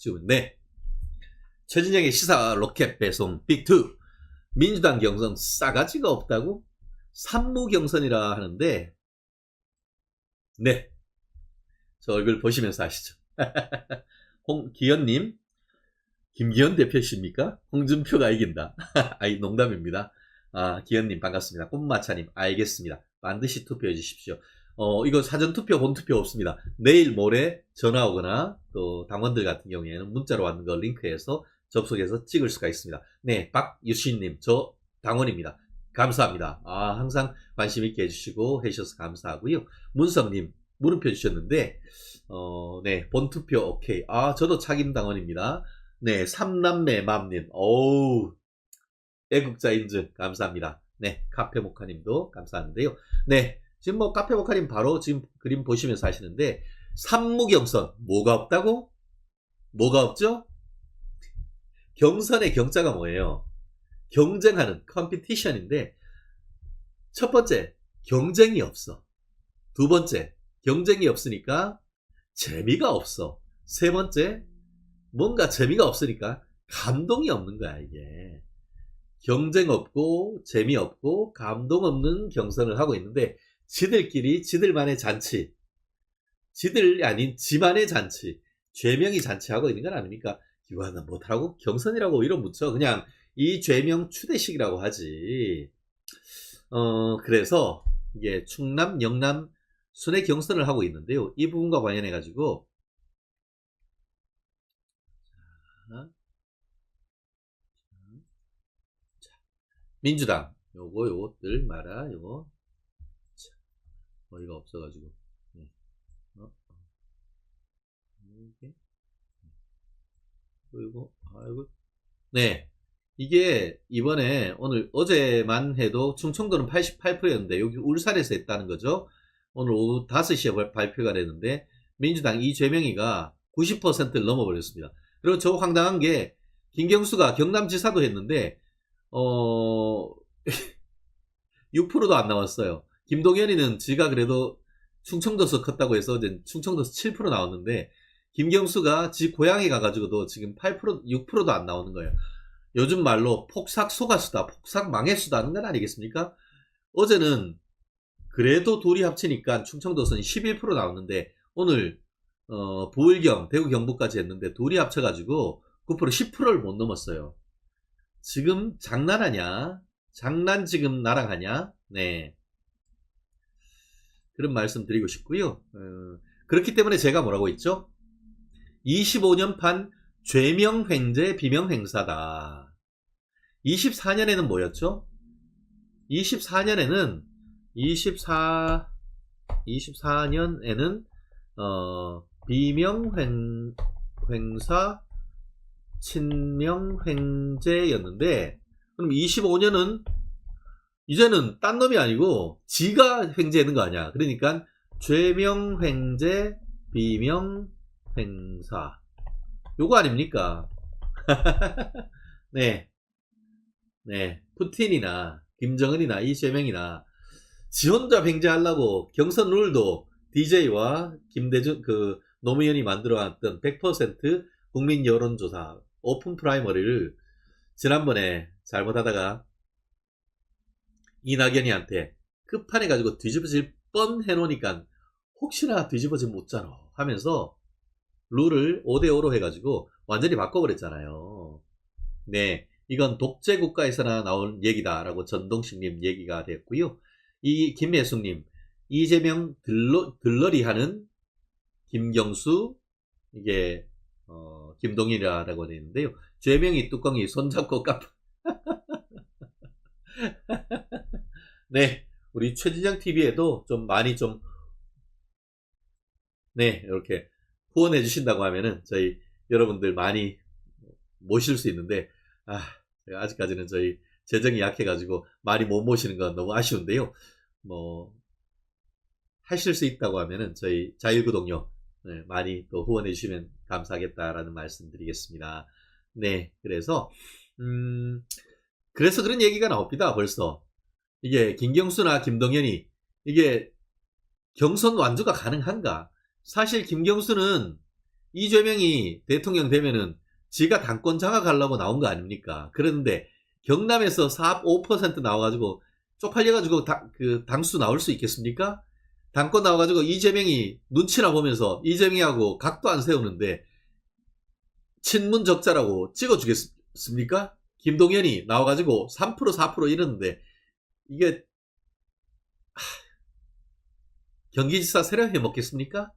지금 네. 최진영의 시사 로켓 배송 빅2 민주당 경선 싸가지가 없다고 산무 경선이라 하는데 네. 저 얼굴 보시면서 아시죠? 홍기현님 김기현 대표십니까? 홍준표가 이긴다. 아이 농담입니다. 아 기현님 반갑습니다. 꽃마차님 알겠습니다. 반드시 투표해 주십시오. 어 이거 사전 투표 본 투표 없습니다. 내일 모레 전화 오거나 또 당원들 같은 경우에는 문자로 왔는 거 링크해서 접속해서 찍을 수가 있습니다. 네 박유신님 저 당원입니다. 감사합니다. 아 항상 관심 있게 해주시고 해주셔서 감사하고요. 문성님 물음표 주셨는데 어, 네, 본투표 오케이. 아, 저도 착임 당원입니다. 네, 삼남매 맘님. 어우, 애국자 인증 감사합니다. 네, 카페 모카님도 감사하는데요. 네, 지금 뭐 카페 모카님 바로 지금 그림 보시면서 하시는데 삼무경선 뭐가 없다고? 뭐가 없죠? 경선의 경자가 뭐예요? 경쟁하는 컴피티션인데 첫 번째 경쟁이 없어. 두 번째 경쟁이 없으니까 재미가 없어. 세 번째, 뭔가 재미가 없으니까 감동이 없는 거야, 이게. 경쟁 없고, 재미 없고, 감동 없는 경선을 하고 있는데, 지들끼리 지들만의 잔치, 지들 아닌 지만의 잔치, 죄명이 잔치하고 있는 건 아닙니까? 이거는 못하고 경선이라고 이름 붙여. 그냥 이 죄명 추대식이라고 하지. 어, 그래서 이게 충남, 영남, 순회 경선을 하고 있는데요. 이 부분과 관련해 가지고 민주당 요거 요것들 말아 요거 자, 어이가 없어가지고 네. 어? 어. 이게 그리고 아이고 네 이게 이번에 오늘 어제만 해도 충청도는 88%였는데 여기 울산에서 했다는 거죠. 오늘 오후 5시에 발표가 됐는데 민주당 이재명이가 90%를 넘어버렸습니다. 그리고 저 황당한 게 김경수가 경남지사도 했는데 어 6%도 안 나왔어요. 김동연이는 지가 그래도 충청도서 컸다고 해서 이제 충청도서 7% 나왔는데 김경수가 지 고향에 가가지고도 지금 8% 6%도 안 나오는 거예요. 요즘 말로 폭삭 속았수다, 폭삭 망했수다 하는 건 아니겠습니까? 어제는 그래도 둘이 합치니까 충청도선이 11% 나왔는데 오늘 어, 부울경, 대구 경북까지 했는데 둘이 합쳐가지고 9% 10%를 못 넘었어요. 지금 장난하냐? 장난 지금 나랑 하냐? 네. 그런 말씀 드리고 싶고요. 어, 그렇기 때문에 제가 뭐라고 했죠? 25년 판 죄명횡재 비명행사다. 24년에는 뭐였죠? 24년에는 24 24년에는 어 비명횡 횡사 친명횡재였는데 그럼 25년은 이제는 딴 놈이 아니고 지가 횡재하는 거 아니야. 그러니까 죄명 횡재 비명 횡사 요거 아닙니까? 네. 네. 푸틴이나 김정은이나 이재명이나 지 혼자 횡재하려고 경선 룰도 DJ와 김대중 그 노무현이 만들어왔던 100% 국민 여론조사 오픈 프라이머리를 지난번에 잘못하다가 이낙연이한테 끝판에 가지고 뒤집어질 뻔 해놓으니까 혹시나 뒤집어지면 묻잖아 하면서 룰을 5대5로 해가지고 완전히 바꿔버렸잖아요. 네. 이건 독재 국가에서나 나온 얘기다라고 전동식님 얘기가 됐고요. 이 김예숙님, 이재명 들러, 들러리 하는 김경수, 이게, 어, 김동일이라고 되어 있는데요. 죄명이 뚜껑이 손잡고 깜 네. 우리 최진영 TV에도 좀 많이 좀, 네. 이렇게 후원해 주신다고 하면은 저희 여러분들 많이 모실 수 있는데, 아, 아직까지는 저희 재정이 약해가지고 많이 못 모시는 건 너무 아쉬운데요. 뭐, 하실 수 있다고 하면은 저희 자유구독료 네, 많이 또 후원해 주시면 감사하겠다라는 말씀 드리겠습니다. 네, 그래서, 음, 그래서 그런 얘기가 나옵니다, 벌써. 이게 김경수나 김동연이, 이게 경선 완주가 가능한가? 사실 김경수는 이재명이 대통령 되면은 지가 당권 장악하려고 나온 거 아닙니까? 그런데 경남에서 4, 5% 나와가지고 쪽팔려가지고 다- 그 당수 나올 수 있겠습니까? 당권 나와가지고 이재명이 눈치나 보면서 이재명하고 각도 안 세우는데 친문 적자라고 찍어주겠습니까? 김동연이 나와가지고 3% 4% 이러는데 이게 하, 경기지사 세력 해 먹겠습니까?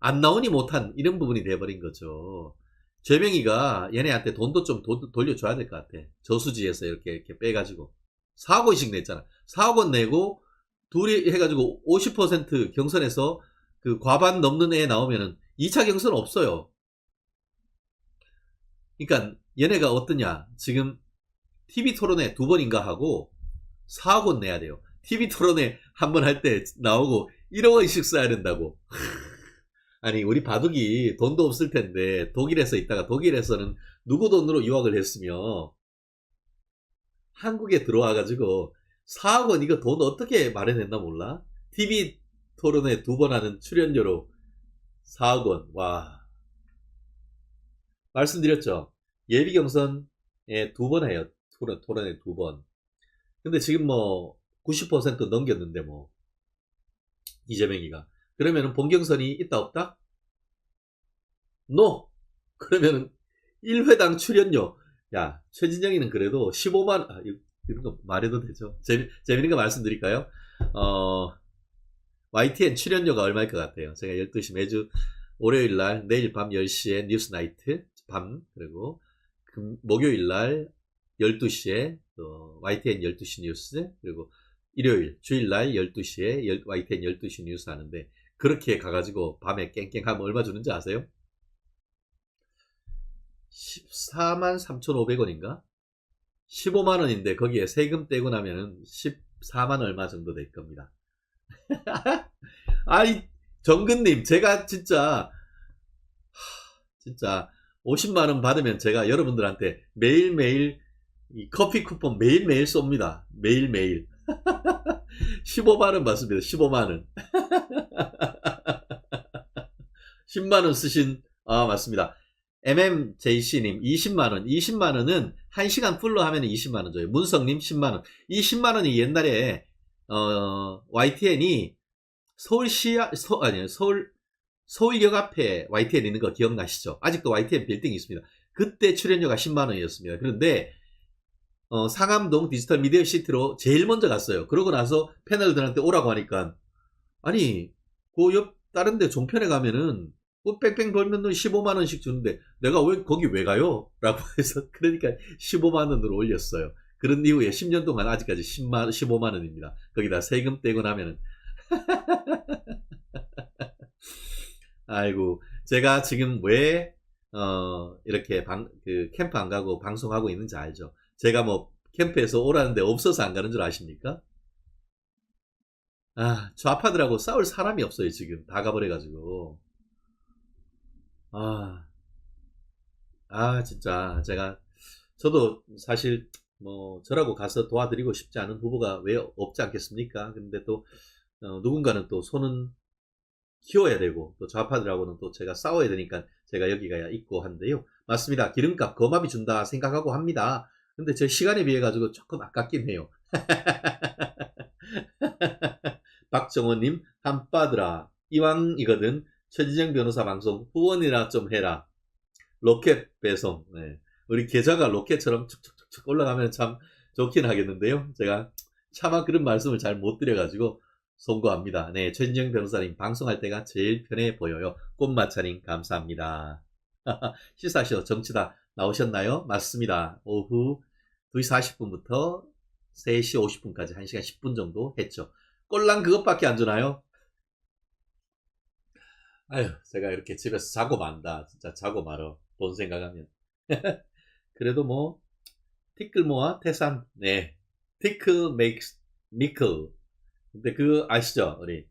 안 나오니 못한 이런 부분이 돼버린 거죠. 최명희가 얘네한테 돈도 좀 도- 돌려줘야 될 것 같아. 저수지에서 이렇게 이렇게 빼가지고 4억 원씩 냈잖아. 4억 원 내고 둘이 해가지고 50% 경선에서 그 과반 넘는 애 나오면은 2차 경선 없어요. 그러니까 얘네가 어떠냐? 지금 TV 토론회 두 번인가 하고 4억 원 내야 돼요. TV 토론회 한 번 할 때 나오고 1억 원씩 써야 된다고. 아니 우리 바둑이 돈도 없을 텐데 독일에서 있다가 독일에서는 누구 돈으로 유학을 했으며 한국에 들어와 가지고 4억 원 이거 돈 어떻게 마련했나 몰라? TV 토론회 두 번 하는 출연료로 4억 원. 와. 말씀드렸죠. 예비 경선에 두 번 해요. 토론, 토론회 두 번. 근데 지금 뭐 90% 넘겼는데 뭐 이재명이가 그러면은 본경선이 있다 없다? 노. 그러면은 1회당 출연료 야 최진영이는 그래도 15만 아, 이- 이런 거 말해도 되죠. 재미, 재밌는 거 말씀드릴까요? 어, YTN 출연료가 얼마일 것 같아요? 제가 12시 매주 월요일 날 내일 밤 10시에 뉴스 나이트 밤 그리고 금, 목요일 날 12시에 또 YTN 12시 뉴스 그리고 일요일 주일 날 12시에 열- YTN 12시 뉴스 하는데 그렇게 가가지고 밤에 깽깽하면 얼마 주는지 아세요? 14만 3,500원인가? 15만 원인데 거기에 세금 떼고 나면은 14만 얼마 정도 될 겁니다. 아이 정근님 제가 진짜 하, 진짜 50만 원 받으면 제가 여러분들한테 매일매일 이 커피 쿠폰 매일매일 쏩니다. 매일매일. 15만 원 받습니다. 15만 원. 10만 원 쓰신 아 맞습니다. MMJC님 20만원, 20만원은 1시간 풀로 하면 20만원 줘요. 문성님 10만원. 이 10만원이 옛날에, 어, YTN이 서울시, 서, 아니, 서울, 서울역 앞에 YTN 있는 거 기억나시죠? 아직도 YTN 빌딩이 있습니다. 그때 출연료가 10만원이었습니다. 그런데, 어, 상암동 디지털 미디어 시티로 제일 먼저 갔어요. 그러고 나서 패널들한테 오라고 하니까, 아니, 그 옆, 다른 데 종편에 가면은, 뭐 뺑뺑 돌면 15만 원씩 주는데 내가 왜 거기 왜 가요? 라고 해서 그러니까 15만 원으로 올렸어요. 그런 이후에 10년 동안 아직까지 10만 15만 원입니다. 거기다 세금 떼고 나면은 아이고 제가 지금 왜 어, 이렇게 방, 그 캠프 안 가고 방송하고 있는지 알죠? 제가 뭐 캠프에서 오라는데 없어서 안 가는 줄 아십니까? 아, 좌파들하고 싸울 사람이 없어요, 지금. 다 가버려가지고. 아, 아, 진짜, 제가, 저도 사실, 뭐, 저라고 가서 도와드리고 싶지 않은 후보가 왜 없지 않겠습니까? 근데 또, 어, 누군가는 또 손은 키워야 되고, 또 좌파들하고는 또 제가 싸워야 되니까 제가 여기가 있고 한데요. 맞습니다. 기름값 거마비 준다 생각하고 합니다. 근데 제 시간에 비해 가지고 조금 아깝긴 해요. 박정호님, 한빠들아. 이왕이거든. 최진영 변호사 방송 후원이나 좀 해라. 로켓 배송. 네. 우리 계좌가 로켓처럼 쭉쭉쭉쭉 올라가면 참 좋긴 하겠는데요. 제가 차마 그런 말씀을 잘 못 드려가지고 송구합니다. 네, 최진영 변호사님 방송할 때가 제일 편해 보여요. 꽃마차님 감사합니다. 시사쇼 정치다 나오셨나요? 맞습니다. 오후 2시 40분부터 3시 50분까지 1시간 10분 정도 했죠. 꼴랑 그것밖에 안 주나요? 아유, 제가 이렇게 집에서 자고 만다. 진짜 자고 말어. 돈 생각하면. 그래도 뭐, 티끌 모아 태산. 네. 티끌 makes 미클. 근데 그 아시죠? 우리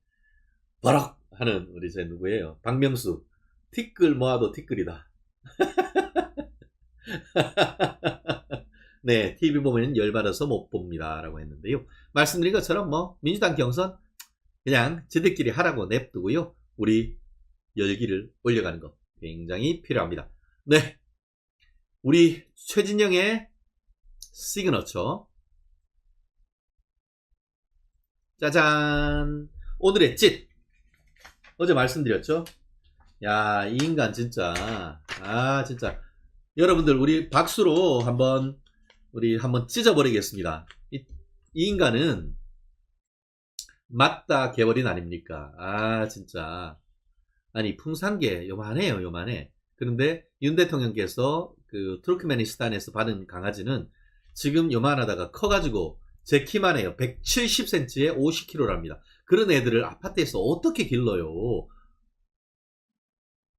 버럭 하는 우리 제 누구예요? 박명수. 티끌 모아도 티끌이다. 네, TV 보면 열받아서 못 봅니다. 라고 했는데요. 말씀드린 것처럼 뭐, 민주당 경선, 그냥 지들끼리 하라고 냅두고요. 우리 열기를 올려가는 거. 굉장히 필요합니다. 네. 우리 최진영의 시그너처. 짜잔. 오늘의 짓. 어제 말씀드렸죠? 야, 이 인간 진짜. 아, 진짜. 여러분들, 우리 박수로 한번, 우리 한번 찢어버리겠습니다. 이, 이 인간은 맞다 개버린 아닙니까? 아, 진짜. 아니, 풍산개 요만해요, 요만해. 그런데 윤 대통령께서 그 투르크메니스탄에서 받은 강아지는 지금 요만하다가 커가지고 제 키만 해요. 170cm에 50kg랍니다. 그런 애들을 아파트에서 어떻게 길러요?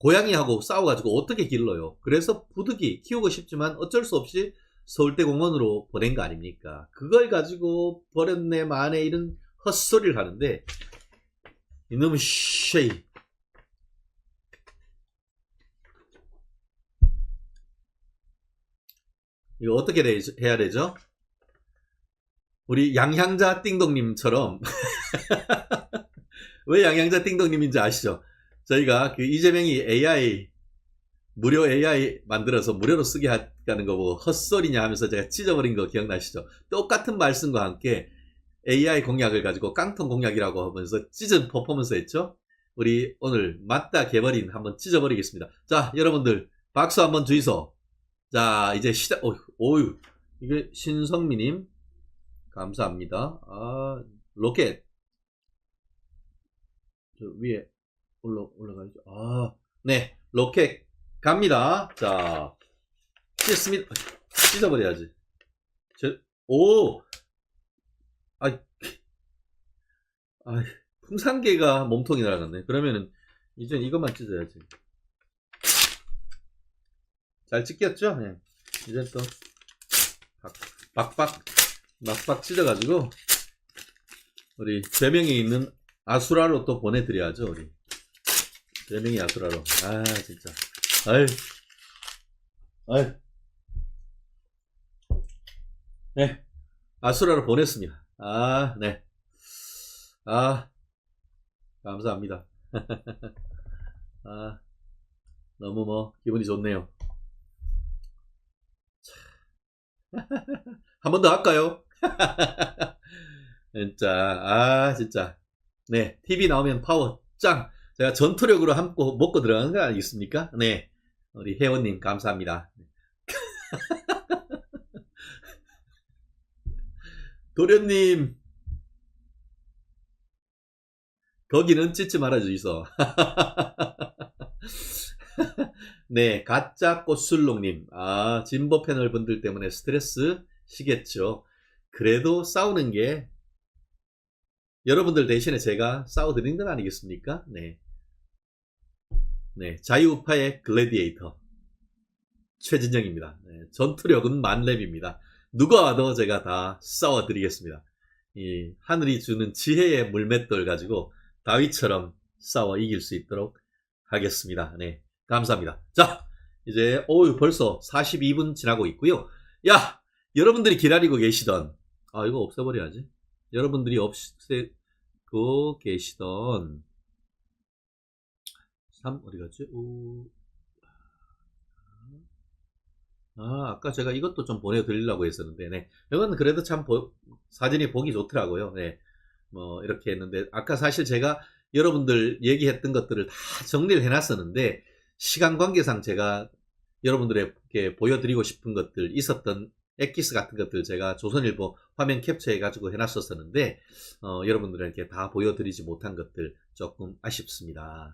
고양이하고 싸워가지고 어떻게 길러요? 그래서 부득이 키우고 싶지만 어쩔 수 없이 서울대 공원으로 보낸 거 아닙니까? 그걸 가지고 버렸네 마네 이런 헛소리를 하는데 이놈의 쉐이 이거 어떻게 돼- 해야 되죠? 우리 양향자 띵동님처럼 왜 양향자 띵동님인지 아시죠? 저희가 그 이재명이 AI 무료 AI 만들어서 무료로 쓰게 하는 거 보고 헛소리냐 하면서 제가 찢어버린 거 기억나시죠? 똑같은 말씀과 함께 AI 공약을 가지고 깡통 공약이라고 하면서 찢은 퍼포먼스 했죠? 우리 오늘 맞다 개버린 한번 찢어버리겠습니다. 자, 여러분들 박수 한번 주이소. 자, 이제 시작, 어휴, 어휴. 이게 신성미님. 감사합니다. 아, 로켓. 저 위에 올라, 올라가야죠. 아, 네. 로켓 갑니다. 자, 찢습니다. 찢어버려야지. 저, 오! 아이, 아이, 풍산개가 몸통이 날아갔네. 그러면은, 이제 이것만 찢어야지. 잘 찢겼죠? 네. 이제 또, 박, 박박, 막박 찢어가지고, 우리 제명에 있는 아수라로 또 보내드려야죠, 우리. 제명이 아수라로. 아, 진짜. 아유. 아유. 네. 아수라로 보냈습니다. 아, 네. 아, 감사합니다. 아, 너무 뭐, 기분이 좋네요. 한 번 더 할까요? 진짜, 아, 진짜. 네, TV 나오면 파워 짱! 제가 전투력으로 함고 먹고 들어가는 거 아니겠습니까? 네. 우리 회원님, 감사합니다. 도련님, 거기는 찢지 말아주이소. 네, 가짜 꽃술롱님. 아, 진보 패널 분들 때문에 스트레스 시겠죠. 그래도 싸우는 게 여러분들 대신에 제가 싸워드린 건 아니겠습니까? 네. 네, 자유우파의 글래디에이터. 최진영입니다. 네, 전투력은 만렙입니다. 누가 와도 제가 다 싸워드리겠습니다. 이 하늘이 주는 지혜의 물맷돌 가지고 다윗처럼 싸워 이길 수 있도록 하겠습니다. 네, 감사합니다. 자, 이제 어유 벌써 42분 지나고 있고요. 야, 여러분들이 기다리고 계시던 아 이거 없애버려야지. 여러분들이 없애고 계시던 3 어디 갔지? 오. 아, 아까 제가 이것도 좀 보내드리려고 했었는데, 네. 이건 그래도 참 보- 사진이 보기 좋더라고요. 네. 뭐, 이렇게 했는데, 아까 사실 제가 여러분들 얘기했던 것들을 다 정리를 해놨었는데, 시간 관계상 제가 여러분들에게 보여드리고 싶은 것들, 있었던 엑기스 같은 것들 제가 조선일보 화면 캡처해가지고 해놨었었는데, 어, 여러분들에게 다 보여드리지 못한 것들 조금 아쉽습니다.